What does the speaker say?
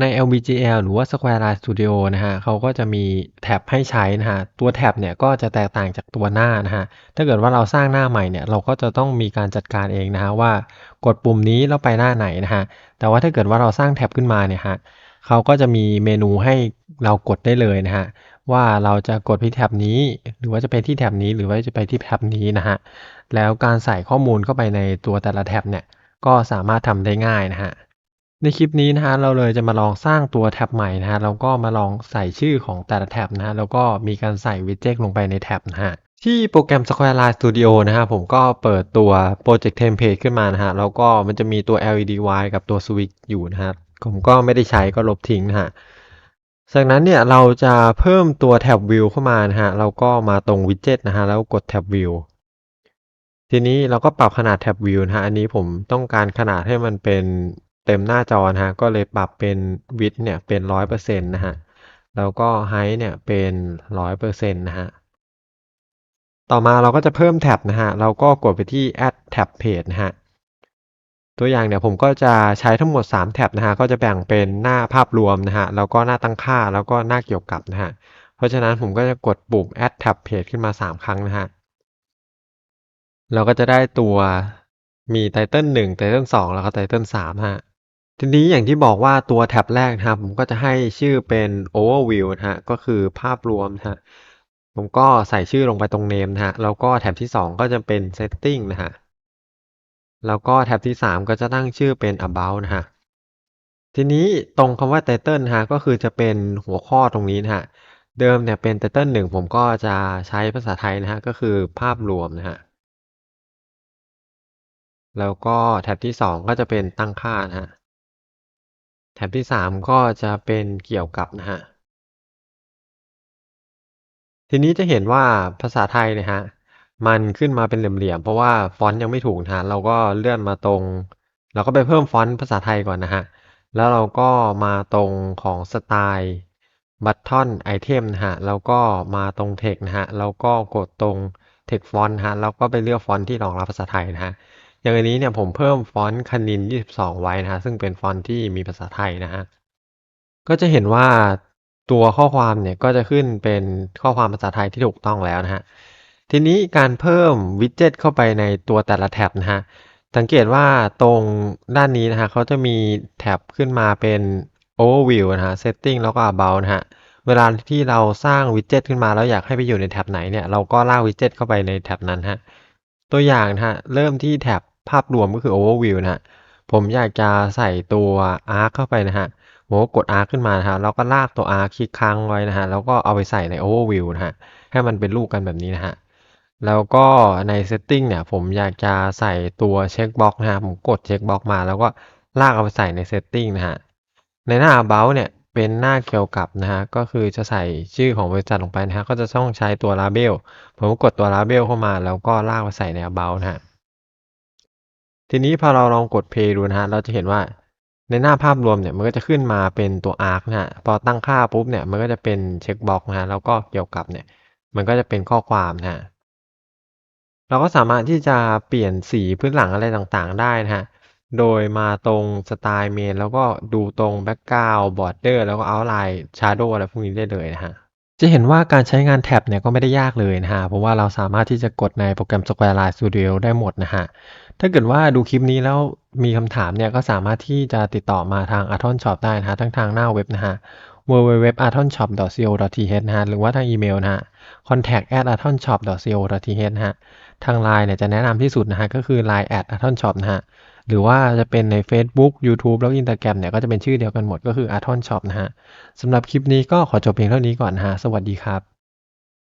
ใน LVGL หรือว่า Squareline Studio นะฮะเขาก็จะมีแท็บให้ใช้นะฮะ ตัวแท็บเนี่ยก็จะแตกต่างจากตัวหน้านะฮะ ถ้าเกิดว่าเราสร้างหน้าใหม่เนี่ยเราก็จะต้องมีการจัดการเองนะฮะว่ากดปุ่มนี้แล้วไปหน้าไหนนะฮะ แต่ว่าถ้าเกิดว่าเราสร้างแท็บขึ้นมาเนี่ยฮะเขาก็จะมีเมนูให้เรากดได้เลยนะฮะว่าเราจะกดที่แท็บนี้ หรือว่าจะไปที่แท็บนี้หรือว่าจะไปที่แท็บนี้นะฮะ แล้วการใส่ข้อมูลเข้าไปในตัวแต่ละแท็บเนี่ยก็สามารถทำได้ง่ายนะฮะ ในคลิปนี้นะฮะเราเลยจะมาลองสร้างตัวแท็บใหม่นะฮะแล้วก็มาลองใส่ชื่อของแต่ละแท็บนะฮะแล้วก็มีการใส่วิดเจ็ตลงไปในแท็บนะฮะที่โปรแกรม Squareline Studio นะฮะผมก็เปิดตัว Project Template ขึ้นมานะฮะแล้วก็มันจะมีตัว LED Y กับตัว Switch อยู่นะฮะผมก็ไม่ได้ใช้ก็ลบทิ้งนะฮะจากนั้นเนี่ยเราจะเพิ่มตัวแท็บวิวเข้ามานะฮะเราก็มาตรงวิดเจ็ตนะฮะแล้วกดแท็บวิวทีนี้เราก็ปรับขนาดแท็บวิวนะฮะอันนี้ผมต้องการขนาดให้มันเป็น เต็มหน้าจอนะฮะก็เลยปรับเป็นวิดเนี่ยเป็นร้อยเปอร์เซ็นต์นะฮะแล้วก็ไฮเนี่ยเป็นร้อยเปอร์เซ็นต์นะฮะต่อมาเราก็จะเพิ่มแท็บนะฮะเราก็กดไปที่ add tab page นะฮะตัวอย่างเนี่ยผมก็จะใช้ทั้งหมด 3 แท็บนะฮะก็จะแบ่งเป็นหน้าภาพรวมนะฮะแล้วก็หน้าตั้งค่าแล้วก็หน้าเกี่ยวกับนะฮะเพราะฉะนั้นผมก็จะกดปุ่ม add tab page ขึ้นมา 3 ครั้งนะฮะเราก็จะได้ตัวมีไตเติล1ไตเติล2แล้วก็ไตเติล3นะฮะ ทีนี้อย่างที่บอกว่าตัวแท็บแรกนะครับ ผมก็จะให้ชื่อเป็น overview นะฮะก็คือภาพรวมนะฮะผมก็ใส่ชื่อลงไปตรง name นะฮะแล้วก็แท็บที่ 2 ก็จะเป็น setting นะฮะแล้วก็แท็บที่ 3 ก็จะตั้งชื่อเป็น about นะฮะทีนี้ตรงคำว่า title นะฮะก็คือจะเป็นหัวข้อตรงนี้นะฮะเดิมเนี่ยเป็น title 1ผมก็จะใช้ภาษาไทยนะฮะก็คือภาพรวมนะฮะแล้วก็แท็บที่ 2 ก็จะเป็นตั้งค่านะฮะ แท็บที่3ก็จะเป็นเกี่ยวกับนะฮะ ทีนี้จะเห็นว่าภาษาไทยเนี่ยฮะ มันขึ้นมาเป็นเหลี่ยมๆ เพราะว่าฟอนต์ยังไม่ถูกนะฮะ เราก็เลื่อนมาตรง เราก็ไปเพิ่มฟอนต์ภาษาไทยก่อนนะฮะ แล้วเราก็มาตรงของสไตล์บัตทอนไอเทมนะฮะ แล้วก็มาตรงเทคนะฮะ แล้วก็กดตรงเทคฟอนต์ฮะ แล้วก็ไปเลือกฟอนต์ที่รองรับภาษาไทยนะฮะ อย่างอันนี้เนี่ยผมเพิ่มฟอนต์คณิน 22 ไว้นะฮะซึ่งเป็นฟอนต์ที่มีภาษาไทยนะฮะก็จะเห็นว่าตัวข้อความเนี่ยก็จะขึ้นเป็นข้อความภาษาไทยที่ถูกต้องแล้วนะฮะทีนี้การเพิ่มวิดเจ็ตเข้าไปในตัวแต่ละแท็บนะฮะสังเกตว่าตรงด้านนี้นะฮะเขาจะมีแท็บขึ้นมาเป็น overview นะฮะ setting แล้วก็ about นะฮะเวลาที่เราสร้างวิดเจ็ตขึ้นมาแล้วอยากให้ไปอยู่ในแท็บไหนเนี่ยเราก็ลากวิดเจ็ตเข้าไปในแท็บนั้นฮะตัวอย่างนะฮะเริ่มที่แท็บ ภาพรวมก็คือ overview นะฮะผมอยากจะใส่ตัว arc เข้าไปนะฮะผมก็กด arc ขึ้นมานะฮะแล้วก็ลากตัว arc คลิกค้างไว้นะฮะแล้วก็เอาไปใส่ใน overview นะฮะให้มันเป็นรูปกันแบบนี้นะฮะแล้วก็ใน setting เนี่ยผมอยากจะใส่ตัวเช็คบ็อกนะฮะผมกดเช็คบ็อกมา แล้วก็ลากเอาไปใส่ใน setting นะฮะในหน้า about เนี่ยเป็นหน้าเกี่ยวกับนะฮะก็คือจะใส่ชื่อของบริษัทลงไปนะฮะก็จะต้องใช้ตัว label ผมก็กดตัว label เข้ามา แล้วก็ลากไปใส่ใน about นะฮะ ทีนี้พอเราลองกด play ดูนะฮะเราจะเห็นว่าในหน้าภาพรวมเนี่ยมันก็จะขึ้นมาเป็นตัว arc นะฮะพอตั้งค่าปุ๊บเนี่ยมันก็จะเป็นเช็คบ็อกนะฮะแล้วก็เกี่ยวกับเนี่ยมันก็จะเป็นข้อความนะฮะเราก็สามารถที่จะเปลี่ยนสีพื้นหลังอะไรต่างๆ ได้นะฮะโดยมาตรงสไตล์เมนแล้วก็ดูตรงแบ็กกราวด์บอร์เดอร์แล้วก็เอาไลน์ชาร์โดอะไรพวกนี้ได้เลยนะฮะ จะเห็นว่าการใช้งานแท็บเนี่ยก็ไม่ได้ยากเลยนะฮะ เพราะว่าเราสามารถที่จะกดในโปรแกรม Squareline Studio ได้หมดนะฮะ ถ้าเกิดว่าดูคลิปนี้แล้วมีคำถามเนี่ยก็สามารถที่จะติดต่อมาทาง a t o n Shop ได้นะฮะ ทั้งทางหน้าเว็บนะฮะ www.atonshop.co.th นะฮะ หรือว่าทางอีเมลนะฮะ contact at atonshop.co.th นะฮะ ทางไลน์เนี่ยจะแนะนำที่สุดนะฮะ ก็คือ line at atonshop นะฮะ หรือว่าจะเป็นใน Facebook YouTube แล้ว Instagram เนี่ยก็จะเป็นชื่อเดียวกันหมดก็คือ Aton Shop นะฮะสำหรับคลิปนี้ก็ขอจบเพียงเท่านี้ก่อนนะฮะสวัสดีครับ